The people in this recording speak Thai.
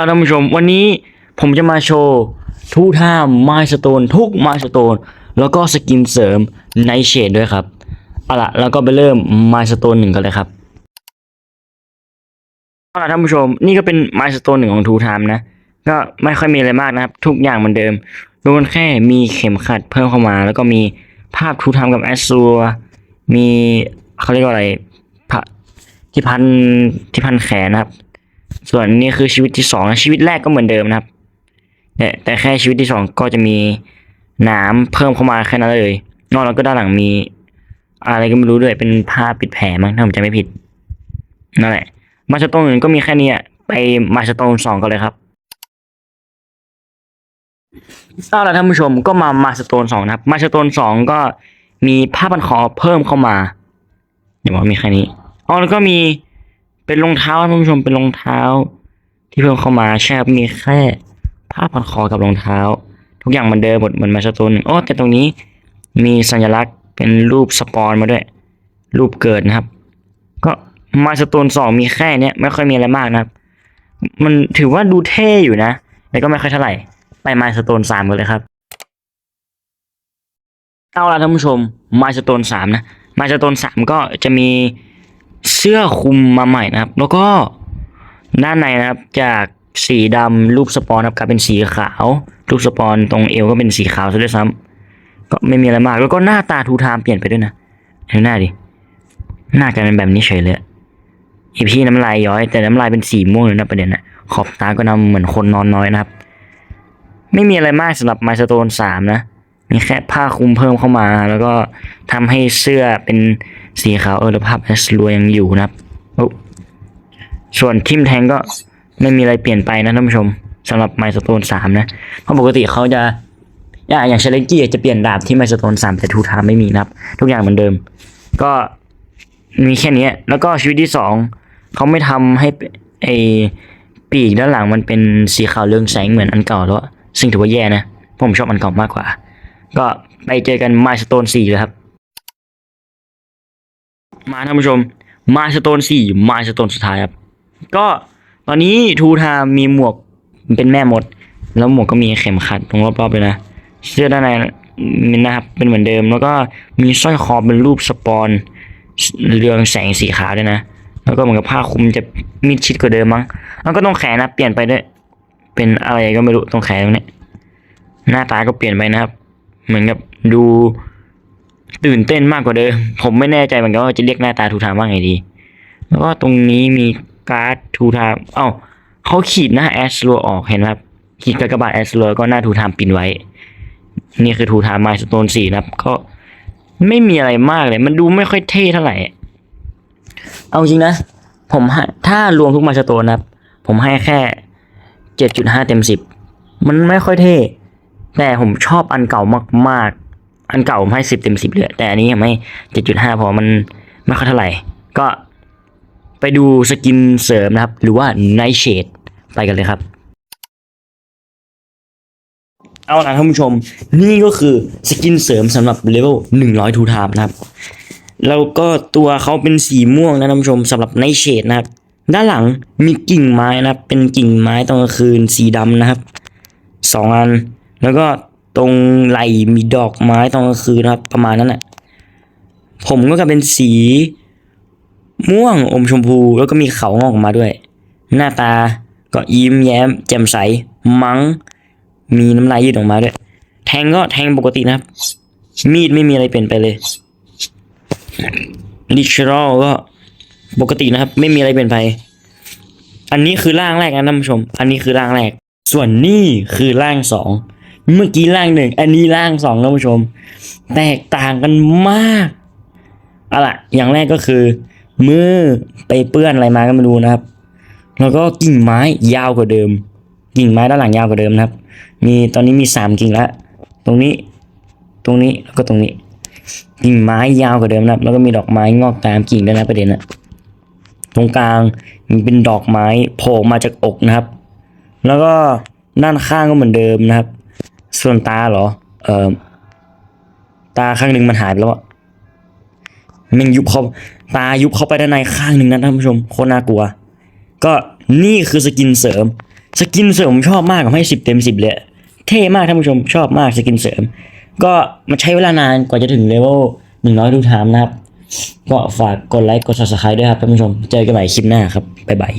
ท่านผู้ชมวันนี้ผมจะมาโชว์ทุกท่าไมสโตนทุกไมสโตนแล้วก็สกินเสริมในเชดด้วยครับเอาล่ะแล้วก็ไปเริ่มไมสโตนหนึ่งกันเลยครับเอาล่ะท่านผู้ชมนี่ก็เป็นไมสโตนหนึ่งของทูไทม์นะ ก็ไม่ค่อยมีอะไรมากนะครับ ทุกอย่างเหมือนเดิมรวมกันแค่มีเข็มขัดเพิ่มเข้ามา แล้วก็มีภาพทูไทม์กับแอสซัวมีเขาเรียกว่าอะไรที่พันที่พันแขนนะครับ ส่วนนี้คือชีวิตที่สองชีวิตแรกก็เหมือนเดิมนะครับ แต่แต่แค่ชีวิตที่สองก็จะมีหนามเพิ่มเข้ามาแค่นั้นเลย นอกแล้วก็ด้านหลังมี อะไรก็ไม่รู้ด้วยเป็นผ้าปิดแผลมั้งถ้าผมจำไม่ผิดนั่นแหละ มาสโตนอื่นก็มีแค่นี้ไปมาสโตนสองกันเลยครับเอาละท่านผู้ชมก็มามาสโตนสองนะครับ มาสโตนสองก็มีผ้าพันคอเพิ่มเข้ามาอย่าบอกว่ามีแค่นี้อ๋อแล้วก็มี เป็นรองเท้าท่านผู้ชมเป็นรองเท้า ที่เพิ่มเข้ามาใช่ครับมีแค่ผ้าพันคอกับรองเท้า ทุกอย่างเหมือนเดิมหมดเหมือนมาสโตนหนึ่งโอ้แต่ตรงนี้มีสัญลักษณ์เป็นรูปสปอนมาด้วย รูปเกิดนะครับ ก็มาสโตนสองมีแค่เนี้ยไม่ค่อยมีอะไรมากนะครับ มันถือว่าดูเท่อยู่นะแต่ก็ไม่ค่อยเท่าไหร่ ไปมาสโตนสามกันเลยครับเอาละท่านผู้ชมมาสโตนสามนะมาสโตนสามก็จะมี เสื้อคลุมมาใหม่นะครับ แล้วก็ด้านในนะครับจากสีดำรูปสปอนครับกลายเป็นสีขาว รูปสปอนตรงเอวก็เป็นสีขาวซะด้วยซ้ำก็ไม่มีอะไรมาก แล้วก็หน้าตาทูทามเปลี่ยนไปด้วยนะดูหน้าดิหน้ากลายเป็นแบบนี้เฉยเลยอีพี่น้ำลายย้อยแต่น้ำลายเป็นสีม่วงเลยนะประเด็นนะขอบตาก็นำเหมือนคนนอนน้อยนะครับ ไม่มีอะไรมากสำหรับไมสโตนสามนะ มีแค่ผ้าคลุมเพิ่มเข้ามา แล้วก็ทำให้เสื้อเป็นสีขาวเออแล้วภาพแอสลัวยังอยู่นะครับส่วนทิมแทงก็ไม่มีอะไรเปลี่ยนไปนะท่านผู้ชมสำหรับไมสโตนสามนะ เพราะปกติเขาจะ อย่างอย่างเชลเลนกี้จะเปลี่ยนดาบที่ไมสโตนสามแต่ทูทามไม่มีนะครับ ทุกอย่างเหมือนเดิม ก็มีแค่นี้ แล้วก็ชีวิตที่สองเขาไม่ทำให้ไอปีกด้านหลังมันเป็นสีขาวเรืองแสงเหมือนอันเก่าแล้ว ซึ่งถือว่าแย่นะเพราะผมชอบอันเก่ามากกว่า ก็ไปเจอกันมาสโตนสี่เลยครับ มาท่านผู้ชมมาสโตนสี่มาสโตนสุดท้ายครับ ก็ตอนนี้ทูทามีหมวกเป็นแม่มด แล้วหมวกก็มีเข็มขัดตรงรอบๆเลยนะเสื้อด้านในนะครับเป็นเหมือนเดิม แล้วก็มีสร้อยคอเป็นรูปสปอนเรืองแสงสีขาวด้วยนะ แล้วก็เหมือนกับผ้าคลุมจะมิดชิดกว่าเดิมมั้ง แล้วก็ตรงแขนนะเปลี่ยนไปด้วย เป็นอะไรก็ไม่รู้ตรงแขนตรงนี้หน้าตาก็เปลี่ยนไปนะครับ เหมือนกับดูตื่นเต้นมากกว่าเดิม ผมไม่แน่ใจเหมือนกันว่าจะเรียกหน้าตาทูทามว่าไงดี แล้วก็ตรงนี้มีการ์ดทูทามเอ้าเขาขีดหน้าแอสโลออกเห็นไหมครับ ขีดกากบาทแอสโลก็หน้าทูทามปินไว้ นี่คือทูทามไมสโตนสี่นะครับ ก็ไม่มีอะไรมากเลย มันดูไม่ค่อยเท่เท่าไหร่ เอาจริงนะ ผมให้ถ้ารวมทุกมาสโตนนะครับ ผมให้แค่เจ็ดจุดห้าเต็มสิบ มันไม่ค่อยเท่ แต่ผมชอบอันเก่ามาก ๆ อันเก่าผมให้สิบเต็มสิบเลยแต่อันนี้ผมให้เจ็ดจุดห้าพอมันไม่ค่อยเท่าไหร่ ก็ไปดูสกินเสริมนะครับ หรือว่าไนเชดไปกันเลยครับ เอาละท่านผู้ชม นี่ก็คือสกินเสริมสำหรับเลเวลหนึ่งร้อยทูทามนะครับ แล้วก็ตัวเขาเป็นสีม่วงนะท่านผู้ชมสำหรับไนเชดนะครับ ด้านหลังมีกิ่งไม้นะครับ เป็นกิ่งไม้ตอนกลางคืนสีดำนะครับสองอัน แล้วก็ตรงไหลมีดอกไม้ตอนกลางคืนนะครับ ประมาณนั้นแหละผมก็กลายเป็นสี ม่วงอมชมพูแล้วก็มีเขางอกออกมาด้วย หน้าตาก็ยิ้มแย้ม แจ่มใส มัง้ง มีน้ำลายยืดออกมาด้วย แทงก็แทงปกตินะครับ มีดไม่มีอะไรเปลี่ยนไปเลยลิชรอลก็ปกตินะครับ ไม่มีอะไรเปลี่ยนไป อันนี้คือร่างแรกนะท่านผู้ชม อันนี้คือร่างแรก ส่วนนี่คือร่างสอง เมื่อกี้ร่างหนึ่งอันนี้ร่างสองท่านผู้ชม แตกต่างกันมากเอาล่ะ อย่างแรกก็คือมือไปเปื้อนอะไรมาก็ไม่รู้นะครับ แล้วก็กิ่งไม้ยาวกว่าเดิม กิ่งไม้ด้านหลังยาวกว่าเดิมนะครับ มีตอนนี้มีสามกิ่งละตรงนี้ ตรงนี้แล้วก็ตรงนี้ กิ่งไม้ยาวกว่าเดิมนะครับ แล้วก็มีดอกไม้งอกตามกิ่งด้วยนะประเด็นนะตรงกลางมีเป็นดอกไม้โผล่มาจากอกนะครับ แล้วก็ด้านข้างก็เหมือนเดิมนะครับ ส่วนตาเหรอ เอ่อ ตาข้างหนึ่งมันหายไปแล้วอะมันยุบเขาตายุบเข้าไปด้านในข้างหนึ่งนะท่านผู้ชมโคตรน่ากลัว ก็นี่คือสกินเสริม สกินเสริมชอบมากผมให้สิบเต็มสิบเลยเท่มากท่านผู้ชมชอบมากสกินเสริม ก็มันใช้เวลานานกว่าจะถึงเลเวลหนึ่งร้อยทุกทามนะครับ ก็ฝากกดไลค์กด subscribe ด้วยครับท่านผู้ชม เจอกันใหม่คลิปหน้าครับ บ๊ายบาย